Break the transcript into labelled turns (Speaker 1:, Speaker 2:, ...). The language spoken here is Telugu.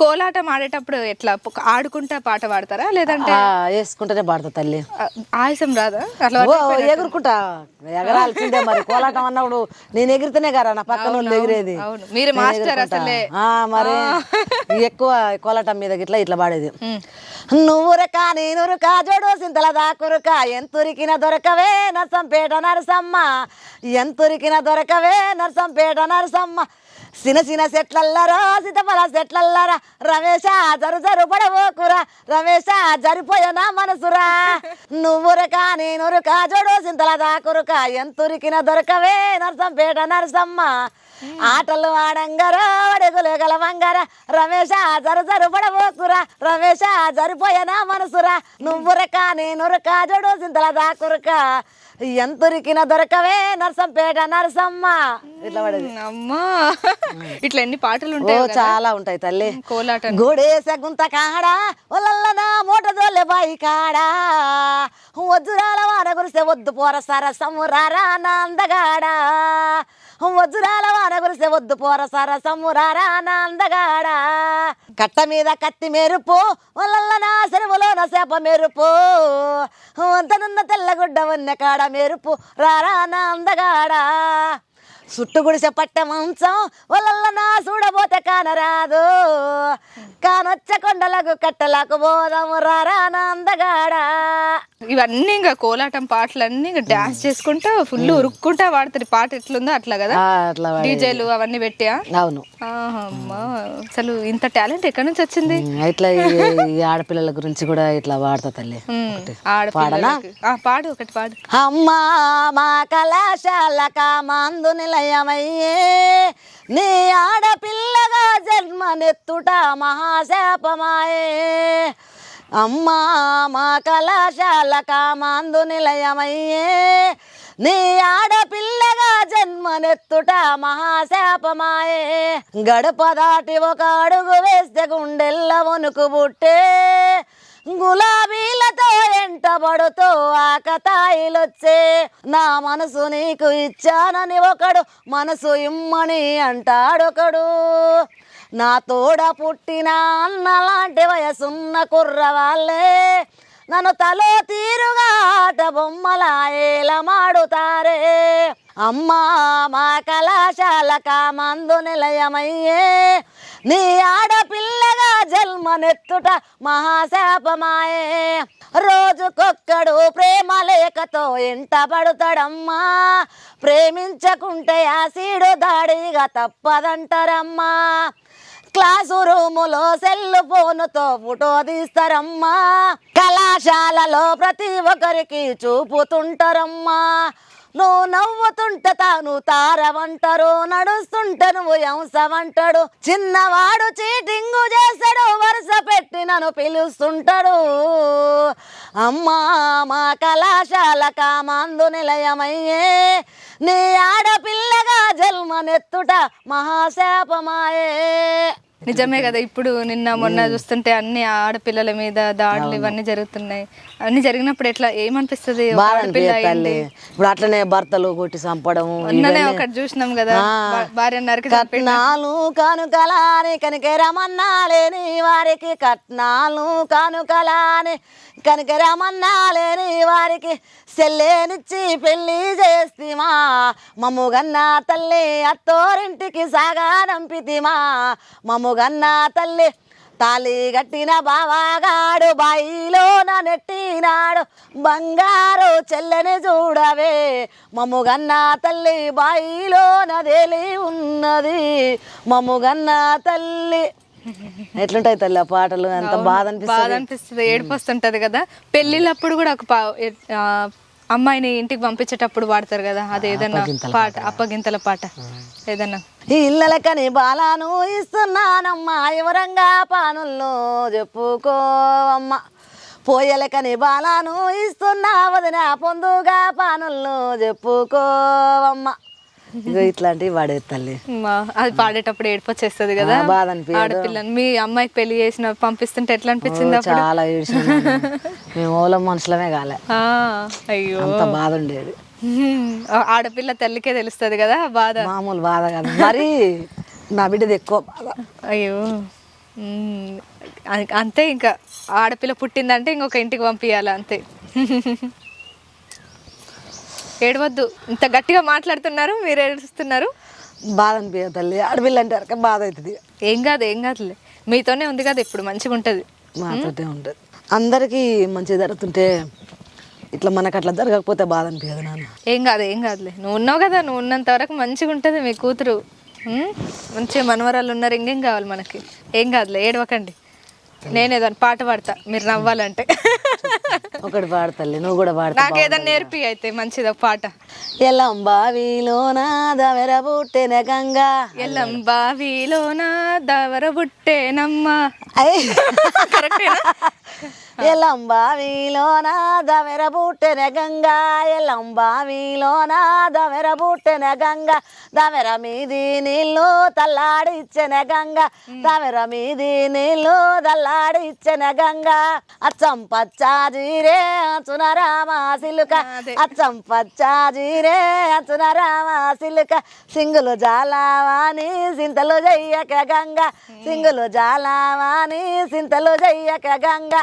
Speaker 1: కోలాటం ఆడేటప్పుడు ఎట్లా ఆడుకుంటా పాట పాడతారా? లేదంటే
Speaker 2: వేసుకుంటేనే పాడతా తల్లి.
Speaker 1: ఆయాసం రాదా? అట్లా
Speaker 2: ఎగురుకుంటా. ఎగరాల్సిందే మరి. కోలాటం అన్నప్పుడు నేను ఎగిరితేనే కదా నా పక్కన వాళ్ళు ఎగిరేది.
Speaker 1: మీరు మాస్టర్. అసలే.
Speaker 2: మరి ఎక్కువ కోలాటం మీద ఇట్లా ఇట్లా పాడేది. నువ్వురక నేనురుక జోడు సింతల దాకురుక ఎంతురికిన దొరకవే నర్సంపేట నరసమ్మ. ఎంతురికిన దొరకవే నర్సంపేట నరసమ్మ. సిన సిన సెట్లల్లారా సీతఫల సెట్లల్లారా రమేష జరు జరు పడవోకురా రమేష జరిపోయనా మనసురా. నువ్వురక నేనురుక జోడు సింతల దాకురుక. ఎంతురికిన దొరకవే నరసంపేట నరసమ్మ. ఆటలు ఆడంగరా అడుగులు గలవంగరా? రమేష జరు జరు పడవోకురా రమేష జరిపోయే నా మనసురా? నువ్వురక నేనురక జోడు సింతల దాకురుక. ఎంతురికిన దొరకవే నరసంపేట నరసమ్మ. ఇట్లా పడేది.
Speaker 1: అమ్మా. ఇట్లా ఎన్ని పాటలు ఉంటాయి
Speaker 2: చాలా ఉంటాయి తల్లి.
Speaker 1: కోలాటం
Speaker 2: గోడేస గుంత కాడా ఒలల్లన మోట దోలె బాయి కాడా. వజ్రాల వాన గురిసే వద్దు పోర సరసము రారా నాందగాడా. వజ్రాల వాన గురిసే వద్దు పోర సరసము రారా కట్ట మీద కత్తి మెరుపు ఒలల్లన నా సేప మెరుపు. వంతనున్న తెల్లగుడ్డ వన్నె కాడ మెరుపు రారా నాందగాడా. సుట్టు గుడిసె పట్టె మంచం వల్ల నా చూడబోతే కానరాదు కానొచ్చ కొండలకు కట్టలకు బోధము రారా అందగాడా
Speaker 1: ఇవన్నీ ఇంకా కోలాటం పాటలన్నీ ఇంకా డాన్స్ చేసుకుంటా ఫుల్ ఉరుక్కుంటా వాడుతారు పాట ఎట్లుందో అట్లా కదా?
Speaker 2: అట్లా
Speaker 1: డీజేలు అవన్నీ పెట్టా?
Speaker 2: అవును.
Speaker 1: అమ్మా అసలు ఇంత టాలెంట్ ఎక్కడి నుంచి వచ్చింది?
Speaker 2: ఇట్లా ఆడపిల్లల గురించి కూడా ఇట్లా వాడతా తల్లి.
Speaker 1: పాడు ఒకటి పాడు.
Speaker 2: అమ్మా మా కళాశాలక మందు నిలయమయ్యే నీ ఆడపిల్లగా జన్మనెత్తుట మహాశాపమాయే. అమ్మా మా కళాశాల కామాందు నిలయమయ్యే. నీ ఆడపిల్లగా జన్మనెత్తుట మహాశాపమాయే. గడప దాటి ఒక అడుగు వేస్తే గుండెల్ల వణుకు బుట్టే గులాబీలతో ఎంటబడుతూ ఆకతాయిలొచ్చే. నా మనసు నీకు ఇచ్చానని ఒకడు మనసు ఇమ్మని అంటాడొకడు. నా తోడ పుట్టిన అన్న లాంటి వయసున్న కుర్రవాళ్ళే. నన్ను తలో తీరుగా ఆట బొమ్మల ఏలమాడుతారే. అమ్మా మా కళాశాల మందు నిలయమయ్యే. నీ ఆడపిల్లగా జన్మనెత్తుట మహాశాపమాయే. రోజుకొక్కడు ప్రేమ లేకతో ఇంట పడుతాడమ్మా. ప్రేమించకుంటే ఆ సీడు దాడిగా తప్పదంటారమ్మా. క్లాసు రూములో సెల్ ఫోన్తో ఫోటో తీస్తారమ్మా. కళాశాలలో ప్రతి ఒక్కరికి చూపుతుంటారమ్మా. నువ్వు నవ్వుతుంటే తాను తారవంటారు నడుస్తుంటే నువ్వు ఎంసవంటాడు చిన్నవాడు చీటింగు చేస్తాడు వరుస పెట్టి నన్ను పిలుస్తుంటాడు. అమ్మా మా కళాశాల కామాందు నిలయమయ్యే. నీ ఆడపిల్లగా జన్మనెత్తుట మహాశాపమాయే.
Speaker 1: నిజమే కదా ఇప్పుడు నిన్న మొన్న చూస్తుంటే అన్ని ఆడపిల్లల మీద దాడులు ఇవన్నీ జరుగుతున్నాయి. అన్ని జరిగినప్పుడు ఎట్లా ఏమనిపిస్తుంది?
Speaker 2: ఇప్పుడు అట్లనే భర్తలు కొట్టి చంపడం.
Speaker 1: ఒకటి చూసినాం కదా భార్య
Speaker 2: కట్నాలు కానుకలాని కనికరమన్నాలేని వారికి. కట్నాలు కానుకలాని కనికరమన్నాలేని వారికి. సెల్లేనిచ్చి పెళ్ళి చేస్తిమా. మమ్ముగన్న తల్లి అత్తోరింటికి సాగానంపితిమా. మమ్ముగన్న తల్లి తాలి గట్టిన బావాగాడు బాయిలోన నెట్టినాడు. బంగారు చెల్లెని చూడవే. మమ్ముగన్న తల్లి బాయిలోన తేలి ఉన్నది. మమ్ముగన్న తల్లి ఎట్లుంటాయి తల్లి ఆ పాటలు? ఎంత బాధ
Speaker 1: బాధ
Speaker 2: అనిపిస్తుంది.
Speaker 1: అనిపిస్తుంది. ఏడుపు వస్తుంటది కదా. పెళ్ళిళ్ళప్పుడు కూడా ఒక అమ్మాయిని ఇంటికి పంపించేటప్పుడు వాడతారు కదా అది ఏదన్నా పాట అప్పగింతల పాట ఏదన్నా.
Speaker 2: ఈ ఇళ్ళలకని బాలాను ఇస్తున్నానమ్మా వివరంగా పానుల్లో చెప్పుకోవమ్మ పోయలకని బాలాను ఇస్తున్నా వదిన పొందుగా పానుల్లో చెప్పుకోవమ్మ ఇగో ఇట్లాంటివి
Speaker 1: మా- అది పాడేటప్పుడు ఏడుపు వచ్చేస్తుంది కదా?
Speaker 2: బాధ అనిపించదు.
Speaker 1: ఆడపిల్లని మీ అమ్మాయికి పెళ్ళి చేసిన పంపిస్తుంటే ఎట్లా అనిపించింది అప్పుడు?
Speaker 2: చాలా ఏడ్చాను మేము ఓలం మనుషులమే కాలే.
Speaker 1: ఆ, అయ్యో.
Speaker 2: అంత బాధ ఉండేది
Speaker 1: హ్మ్. ఆడపిల్ల తల్లికే తెలుస్తుంది కదా బాధ.
Speaker 2: మామూలు బాధ కాదు. మరి నా బిడ్డది ఎక్కువ బాధ.
Speaker 1: అయ్యో. మ్మ్. అ- అంతే ఇంకా. ఆడపిల్ల పుట్టిందంటే ఇంకొక ఇంటికి పంపించాలి అంతే. ఏడవద్దు. ఇంత గట్టిగా మాట్లాడుతున్నారు మీరు ఏడుస్తున్నారు.
Speaker 2: బాధ అనిపించదు తల్లి. ఆడపిల్ల అంటే బాధ అవుతుంది.
Speaker 1: ఏం కాదు ఏం కాదులే మీతోనే ఉంది కదా ఇప్పుడు మంచిగా ఉంటుంది.
Speaker 2: మాతోటే ఉంటుంది. అందరికీ మంచిగా జరుగుతుంటే ఇట్లా మనకు అట్లా జరగకపోతే బాధ అనిపించదు నాన్న.
Speaker 1: ఏం కాదు ఏం కాదులే నువ్వు ఉన్నావు కదా నువ్వు ఉన్నంత వరకు మంచిగా ఉంటుంది మీ కూతురు? మంచిగా మనవరాలు ఉన్నారు ఇంకేం కావాలి మనకి? ఏం కాదులే ఏడవకండి. నేను ఏదైనా పాట పాడతా మీరు నవ్వాలంటే.
Speaker 2: ఒకటి పాడు తల్లి నువ్వు కూడా పాడతా
Speaker 1: నాకు ఏదైనా నేర్పి అయితే మంచిది ఒక పాట?
Speaker 2: ఎల్లం బావిలోన దవెర పుట్టిన గంగా.
Speaker 1: ఎల్లం బావిలోన దవర బుట్టేనమ్మ. కరెక్టేనా
Speaker 2: ఎల్లం బావిలోన దవెర పుట్టిన గంగా ఎల్లం బావిలోన దవెర పుట్టిన గంగా దవెర మీది నీళ్ళు తల్లాడిచ్చిన గంగా దవెర మీది నీళ్ళు తల్లాడిచ్చిన గంగా. అచ్చం పచ్చా జీరే అచున రామ సిలుక. అచ్చం పచ్చా జీరే అచున రామ సిలుక. సింగులు జాలావాని సింతలు జయ్యక గంగ సింగులు జాలావాని సింతలు జయ్యక గంగ.